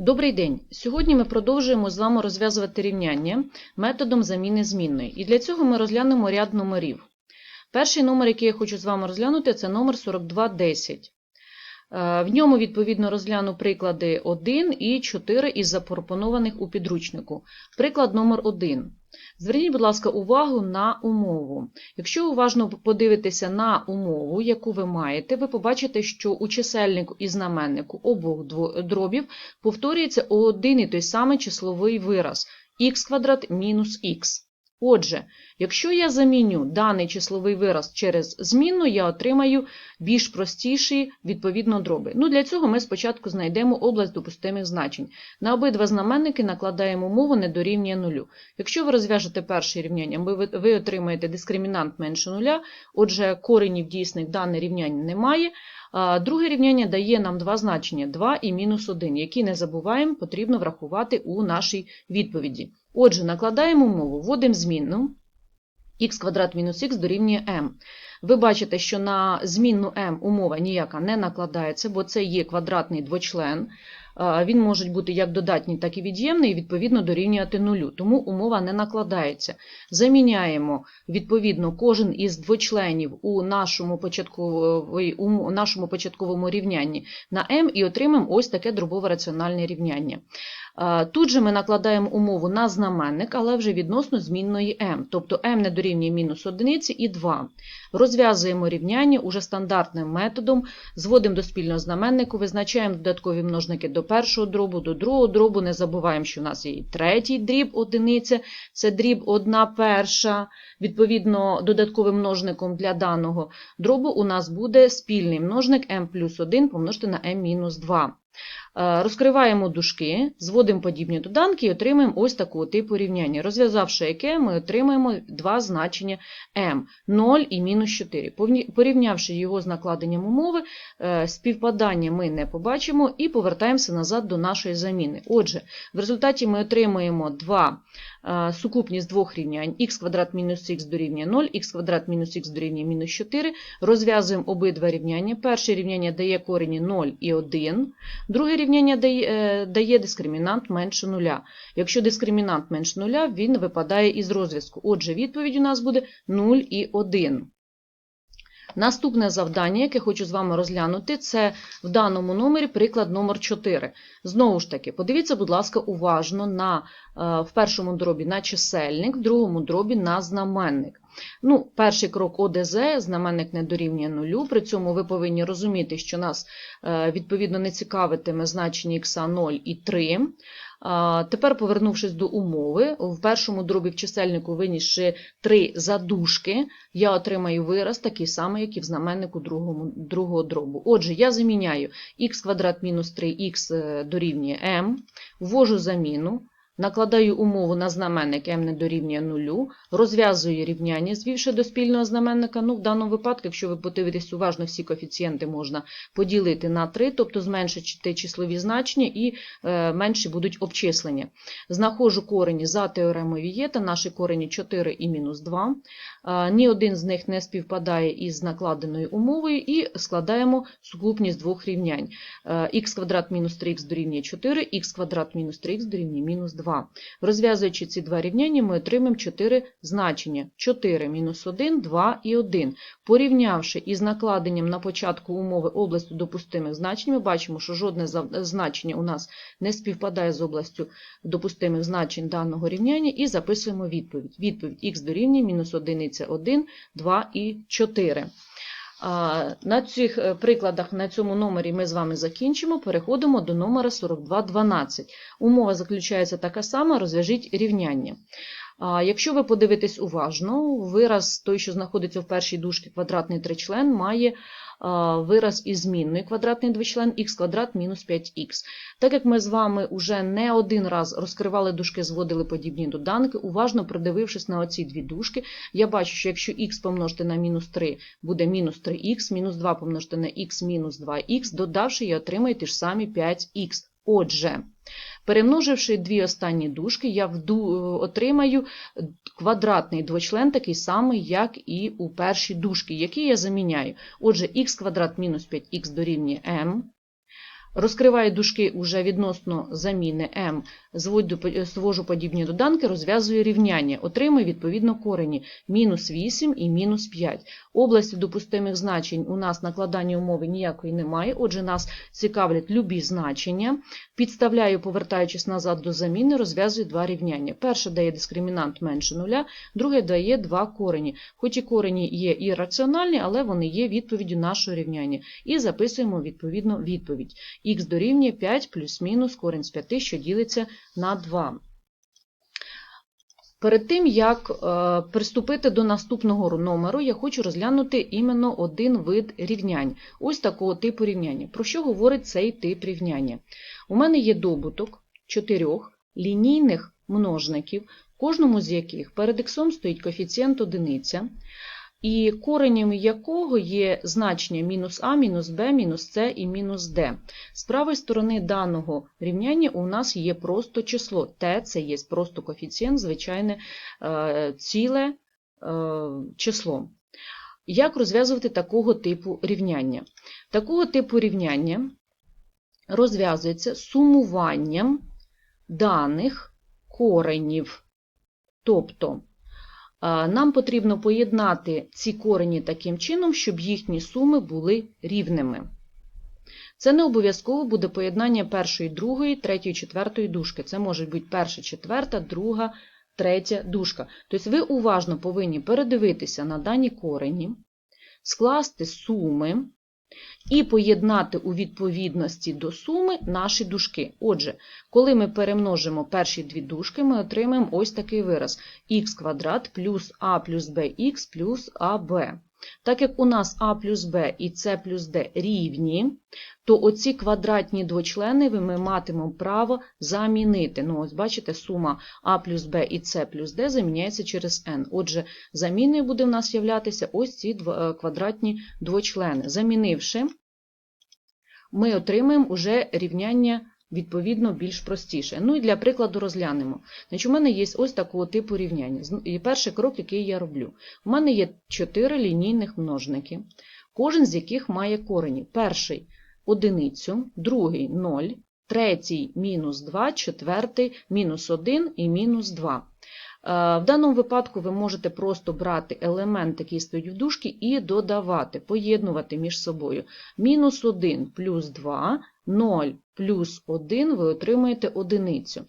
Добрий день! Сьогодні ми продовжуємо з вами розв'язувати рівняння методом заміни змінної. І для цього ми розглянемо ряд номерів. Перший номер, який я хочу з вами розглянути, це номер 4210. Е, В ньому, відповідно, розгляну приклади 1 і 4 із запропонованих у підручнику. Приклад номер 1. Зверніть, будь ласка, увагу на умову. Якщо уважно подивитися на умову, яку ви маєте, ви побачите, що у чисельнику і знаменнику обох дробів повторюється один і той самий числовий вираз х квадрат мінус х. Отже, якщо я заміню даний числовий вираз через змінну, я отримаю більш простіші відповідно дроби. Ну, для цього ми спочатку знайдемо область допустимих значень. На обидва знаменники накладаємо умову не дорівнює нулю. Якщо ви розв'яжете перше рівняння, ви, отримаєте дискримінант менше нуля, отже, коренів дійсних дане рівняння немає. Друге рівняння дає нам два значення 2 і мінус 1, які не забуваємо, потрібно врахувати у нашій відповіді. Отже, накладаємо умову, вводимо змінну х квадрат мінус х дорівнює m. Ви бачите, що на змінну m умова ніяка не накладається, бо це є квадратний двочлен. Він може бути як додатній, так і від'ємний, і відповідно дорівнювати нулю, тому умова не накладається. Заміняємо відповідно кожен із двочленів у нашому, у нашому початковому рівнянні на m і отримаємо ось таке дробове раціональне рівняння. Тут же ми накладаємо умову на знаменник, але вже відносно змінної m, тобто m не дорівнює мінус одиниці і 2. Розв'язуємо рівняння уже стандартним методом, зводимо до спільного знаменнику, визначаємо додаткові множники до першого дробу, до другого дробу. Не забуваємо, що у нас є третій дріб одиниця, це дріб одна перша. Відповідно, додатковим множником для даного дробу у нас буде спільний множник m плюс 1 помножити на m мінус 2. Е, Розкриваємо дужки, зводимо подібні доданки і отримаємо ось такого типу рівняння. Розв'язавши яке, ми отримаємо два значення m – 0 і мінус 4. Порівнявши його з накладенням умови, е, співпадання ми не побачимо і повертаємося назад до нашої заміни. Отже, в результаті ми отримуємо два е, сукупність двох рівнянь х квадрат мінус х дорівнює 0, х квадрат мінус х дорівнює мінус 4. Розв'язуємо обидва рівняння. Перше рівняння дає корені 0 і 1. Друге рівняння дає, е, дає дискримінант менше 0. Якщо дискримінант менше 0, він випадає із розв'язку. Отже, відповідь у нас буде 0 і 1. Наступне завдання, яке хочу з вами розглянути, це в даному номері приклад номер 4. Знову ж таки, подивіться, будь ласка, уважно на, е, в першому дробі на чисельник, в другому дробі на знаменник. Ну, перший крок ОДЗ, знаменник не дорівнює нулю. При цьому ви повинні розуміти, що нас е, відповідно не цікавитиме значення х 0 і 3. Тепер, повернувшись до умови, в першому дробі в чисельнику винісши три задушки, я отримаю вираз такий самий, як і в знаменнику другому, другого дробу. Отже, я заміняю х квадрат мінус 3х е, дорівнює m, ввожу заміну, накладаю умову на знаменник m не дорівнює нулю, розв'язую рівняння, звівши до спільного знаменника. Ну, в даному випадку, якщо ви подивитесь уважно, всі коефіцієнти можна поділити на 3, тобто зменшити числові значення і е, менші будуть обчислення. Знаходжу корені за теоремою Вієта, наші корені 4 і мінус 2. Е, Ні один з них не співпадає із накладеною умовою і складаємо сукупність двох рівнянь. Е, х квадрат мінус 3х дорівнює 4, х квадрат мінус 3х дорівнює мінус 2. Розв'язуючи ці два рівняння, ми отримаємо 4 значення. 4 мінус 1, 2 і 1. Порівнявши із накладенням на початку умови областю допустимих значень, ми бачимо, що жодне значення у нас не співпадає з областю допустимих значень даного рівняння і записуємо відповідь. Відповідь х дорівнює мінус 1, 1, 2 і 4. На цих е, прикладах на цьому номері ми з вами закінчимо. Переходимо до номера 4212. Умова заключається така сама, розв'яжіть рівняння. Якщо ви подивитесь уважно, вираз той, що знаходиться в першій дужці квадратний тричлен, має вираз із змінною квадратний двочлен х квадрат мінус 5х. Так як ми з вами вже не один раз розкривали дужки, зводили подібні доданки, уважно придивившись на оці дві дужки, я бачу, що якщо х помножити на мінус 3, буде мінус 3х, мінус 2 помножити на х мінус 2х, додавши, я отримаю ті ж самі 5х. Отже, перемноживши дві останні дужки, я вду- отримаю квадратний двочлен такий самий, як і у першій дужці, який я заміняю. Отже, х квадрат мінус 5х дорівнює m. Розкриваю дужки уже відносно заміни зводжу, звожу подібні доданки, розв'язую рівняння, отримую відповідно корені мінус 8 і мінус 5. Області допустимих значень у нас накладання умови ніякої немає, отже, нас цікавлять любі значення. Підставляю, повертаючись назад до заміни, розв'язую два рівняння. Перше дає дискримінант менше нуля, друге дає два корені. Хоч і корені є ірраціональні, але вони є відповіддю нашого рівняння. І записуємо відповідно відповідь. Х дорівнює 5 плюс-мінус корінь з 5, що ділиться на 2. Перед тим, як е, приступити до наступного номеру, я хочу розглянути іменно один вид рівнянь. Ось такого типу рівняння. Про що говорить цей тип рівняння? У мене є добуток чотирьох лінійних множників, кожному з яких перед іксом стоїть коефіцієнт одиниця, і коренем якого є значення мінус а, мінус б, мінус с і мінус д. З правої сторони даного рівняння у нас є просто число. Т це є просто коефіцієнт, звичайне е, ціле е, число. Як розв'язувати такого типу рівняння? Такого типу рівняння розв'язується сумуванням даних коренів. Тобто, нам потрібно поєднати ці корені таким чином, щоб їхні суми були рівними. Це не обов'язково буде поєднання першої, другої, третьої, четвертої дужки. Це може бути перша, четверта, друга, третя дужка. Тобто ви уважно повинні передивитися на дані корені, скласти суми і поєднати у відповідності до суми наші дужки. Отже, коли ми перемножимо перші дві дужки, ми отримаємо ось такий вираз х квадрат плюс а плюс bx плюс аб. Так як у нас а плюс b і c плюс d рівні, то оці квадратні двочлени ми матимемо право замінити. Ну, ось бачите, сума а плюс b і c плюс d заміняється через n. Отже, заміною буде в нас являтися ось ці квадратні двочлени. Замінивши, ми отримаємо уже рівняння відповідно більш простіше. Ну і для прикладу розглянемо. Значить, У мене є ось такого типу рівняння. І перший крок, який я роблю. У мене є чотири лінійних множники, кожен з яких має корені. Перший одиницю, другий 0, третій мінус 2, четвертий мінус 1 і мінус 2. В даному випадку ви можете просто брати елемент, який стоїть в дужці, і додавати, поєднувати між собою. Мінус 1 плюс 2, 0 плюс 1 ви отримаєте одиницю.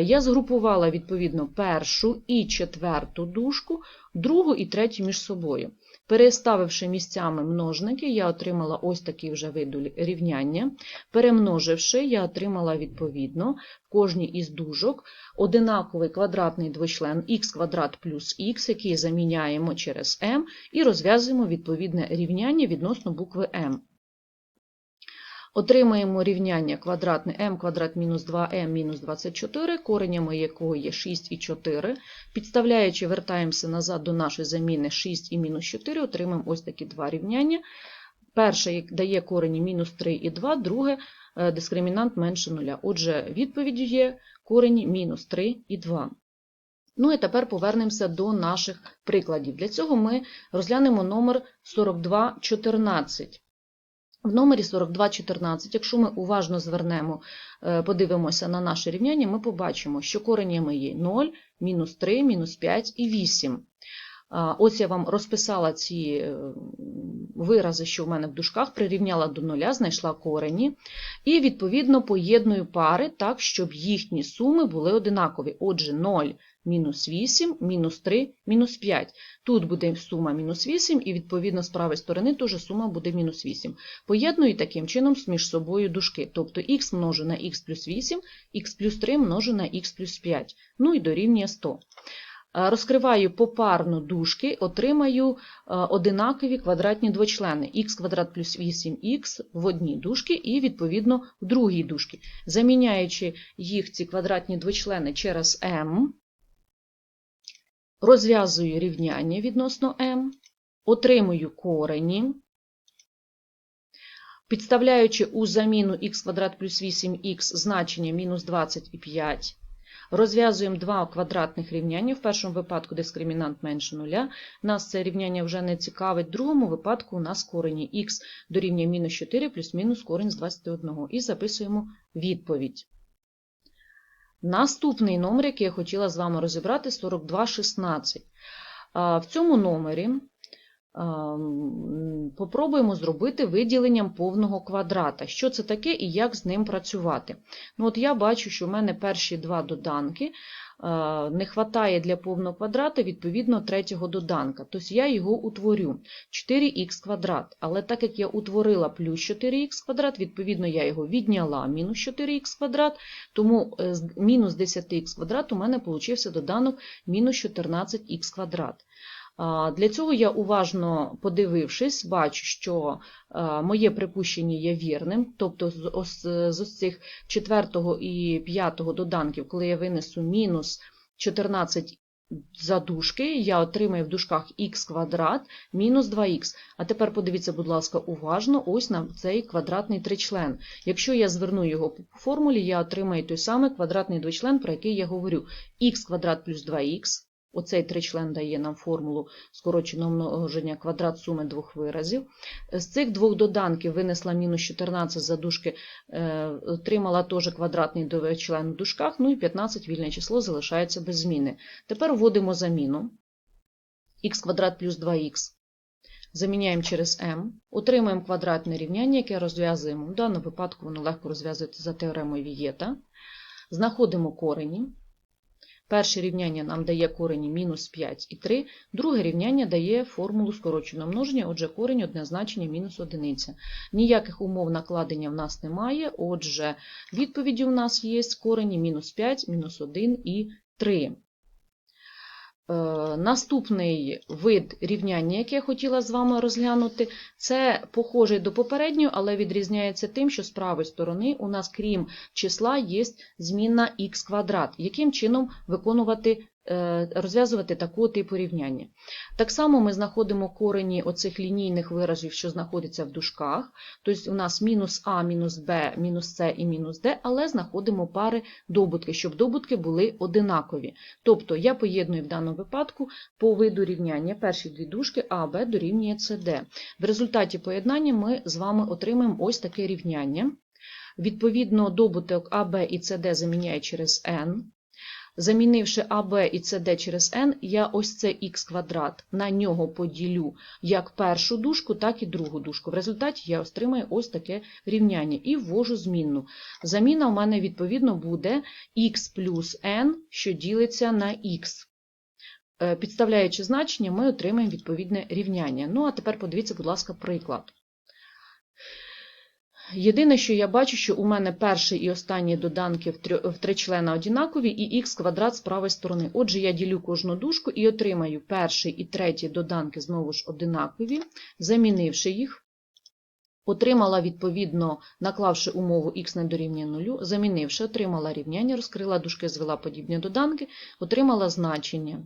Я згрупувала, відповідно, першу і четверту дужку, другу і третю між собою. Переставивши місцями множники, я отримала ось такий вже вид рівняння. Перемноживши, я отримала відповідно в кожній із дужок одинаковий квадратний двочлен х квадрат плюс х, який заміняємо через m, і розв'язуємо відповідне рівняння відносно букви m. Отримаємо рівняння квадратне m квадрат мінус 2m мінус 24, коренями якого є 6 і 4. Підставляючи, вертаємося назад до нашої заміни 6 і мінус 4, отримаємо ось такі два рівняння. Перше дає корені мінус 3 і 2, друге е, дискримінант менше 0. Отже, відповіддю є корені мінус 3 і 2. Ну і тепер повернемося до наших прикладів. Для цього ми розглянемо номер 4214. В номері 4214, якщо ми уважно звернемо, е, подивимося на наше рівняння, ми побачимо, що коренями є 0, мінус 3, мінус 5 і 8. Ось я вам розписала ці е, вирази, що в мене в дужках, прирівняла до нуля, знайшла корені, і, відповідно, поєдную пари так, щоб їхні суми були одинакові. Отже, 0 мінус 8, мінус 3, мінус 5. Тут буде сума мінус 8, і, відповідно, з правої сторони теж сума буде мінус 8. Поєдную таким чином між собою дужки. Тобто х множу на х плюс 8, х плюс 3 множу на х плюс 5. Ну і дорівнює 100. Розкриваю попарно дужки, отримаю одинакові квадратні двочлени х квадрат плюс 8х в одній дужці і, відповідно, в другій дужці. Заміняючи їх ці квадратні двочлени через m, розв'язую рівняння відносно m, отримую корені, підставляючи у заміну х квадрат плюс 8х значення мінус 25, Розв'язуємо два квадратних рівняння. В першому випадку дискримінант менше нуля. Нас це рівняння вже не цікавить. В другому випадку у нас корені х дорівнює мінус 4 плюс-мінус корінь з 21. І записуємо відповідь. Наступний номер, який я хотіла з вами розібрати, 4216. В цьому номері попробуємо зробити виділенням повного квадрата. Що це таке і як з ним працювати? Ну, от я бачу, що в мене перші два доданки не вистачає для повного квадрата, відповідно, третього доданка. Тобто я його утворю 4х квадрат. Але так як я утворила плюс 4х квадрат, відповідно, я його відняла мінус 4х квадрат, тому е, з мінус 10х квадрат у мене получився доданок мінус 14х квадрат. Для цього я уважно подивившись, бачу, що моє припущення є вірним, тобто з ось, з ось цих четвертого і п'ятого доданків, коли я винесу мінус 14 задушки, я отримаю в дужках х квадрат мінус 2х. А тепер подивіться, будь ласка, уважно ось на цей квадратний тричлен. Якщо я зверну його по формулі, я отримаю той самий квадратний двочлен, про який я говорю. х квадрат плюс 2х. Оцей тричлен дає нам формулу скороченого множення квадрат суми двох виразів. З цих двох доданків винесла мінус 14 за дужки, е, отримала теж квадратний двочлен в дужках, ну і 15 вільне число залишається без зміни. Тепер вводимо заміну х квадрат плюс 2х. Заміняємо через m, отримаємо квадратне рівняння, яке розв'язуємо. В даному випадку воно легко розв'язується за теоремою Вієта. Знаходимо корені. Перше рівняння нам дає корені мінус 5 і 3, друге рівняння дає формулу скороченого множення, отже, корінь одне значення мінус одиниця. Ніяких умов накладення в нас немає, отже, відповіді у нас є корені мінус 5, мінус 1 і 3. Е, Наступний вид рівняння, яке я хотіла з вами розглянути, це похожий до попереднього, але відрізняється тим, що з правої сторони у нас, крім числа, є змінна х квадрат. Яким чином виконувати, розв'язувати такого типу рівняння? Так само ми знаходимо корені оцих лінійних виразів, що знаходяться в дужках. Тобто у нас мінус а, мінус б, мінус с і мінус д, але знаходимо пари добутки, щоб добутки були одинакові. Тобто я поєдную в даному випадку по виду рівняння перші дві дужки А, Б дорівнює СД. В результаті поєднання ми з вами отримаємо ось таке рівняння. Відповідно, добуток АБ і СД заміняє через n. Замінивши АБ і СД через n, я ось це х квадрат на нього поділю як першу дужку, так і другу дужку. В результаті я отримаю ось таке рівняння і ввожу змінну. Заміна у мене відповідно буде х плюс n, що ділиться на х. Е, Підставляючи значення, ми отримаємо відповідне рівняння. Ну, а тепер подивіться, будь ласка, приклад. Єдине, що я бачу, що у мене перший і останній доданки в три члена однакові і х квадрат з правої сторони. Отже, я ділю кожну дужку і отримаю перший і третій доданки знову ж одинакові, замінивши їх. Отримала відповідно, наклавши умову х не дорівнює нулю, замінивши, отримала рівняння, розкрила дужки, звела подібні доданки, отримала значення.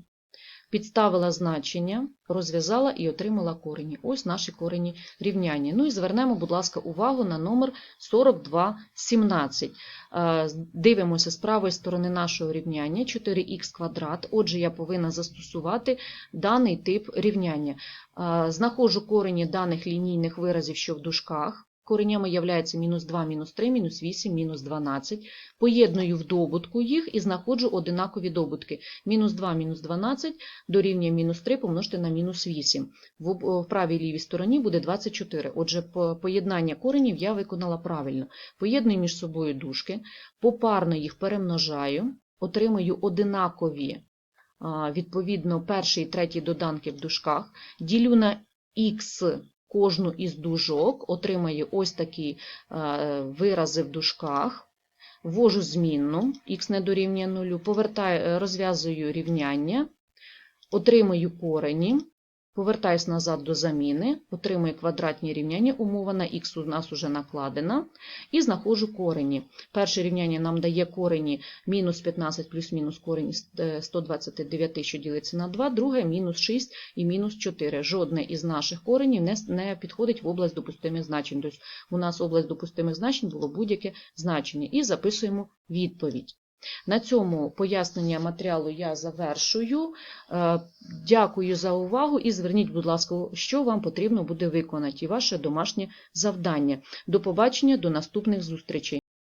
Підставила значення, розв'язала і отримала корені. Ось наші корені рівняння. Ну і звернемо, будь ласка, увагу на номер 4217. Е, Дивимося з правої сторони нашого рівняння 4х квадрат. Отже, я повинна застосувати даний тип рівняння. Е, Знаходжу корені даних лінійних виразів, що в дужках. Коренями являється мінус 2, мінус 3, мінус 8, мінус 12. Поєдную в добутку їх і знаходжу одинакові добутки. Мінус 2, мінус 12 дорівнює мінус 3 помножити на мінус 8. В, в правій лівій стороні буде 24. Отже, поєднання коренів я виконала правильно. Поєдную між собою дужки, попарно їх перемножаю, отримую одинакові, відповідно, перший і третій доданки в дужках, ділю на х кожну із дужок, отримаю ось такі е, вирази в дужках, ввожу змінну, х не дорівнює нулю, е, розв'язую рівняння, отримую корені, повертаюсь назад до заміни, отримую квадратні рівняння, умова на х у нас вже накладена, і знаходжу корені. Перше рівняння нам дає корені мінус 15 плюс мінус корені е, 129, що ділиться на 2, друге мінус 6 і мінус 4. Жодне із наших коренів не підходить в область допустимих значень. Тобто у нас область допустимих значень було будь-яке значення. І записуємо відповідь. На цьому пояснення матеріалу я завершую. Е, Дякую за увагу і зверніть, будь ласка, що вам потрібно буде виконати і ваше домашнє завдання. До побачення, до наступних зустрічей.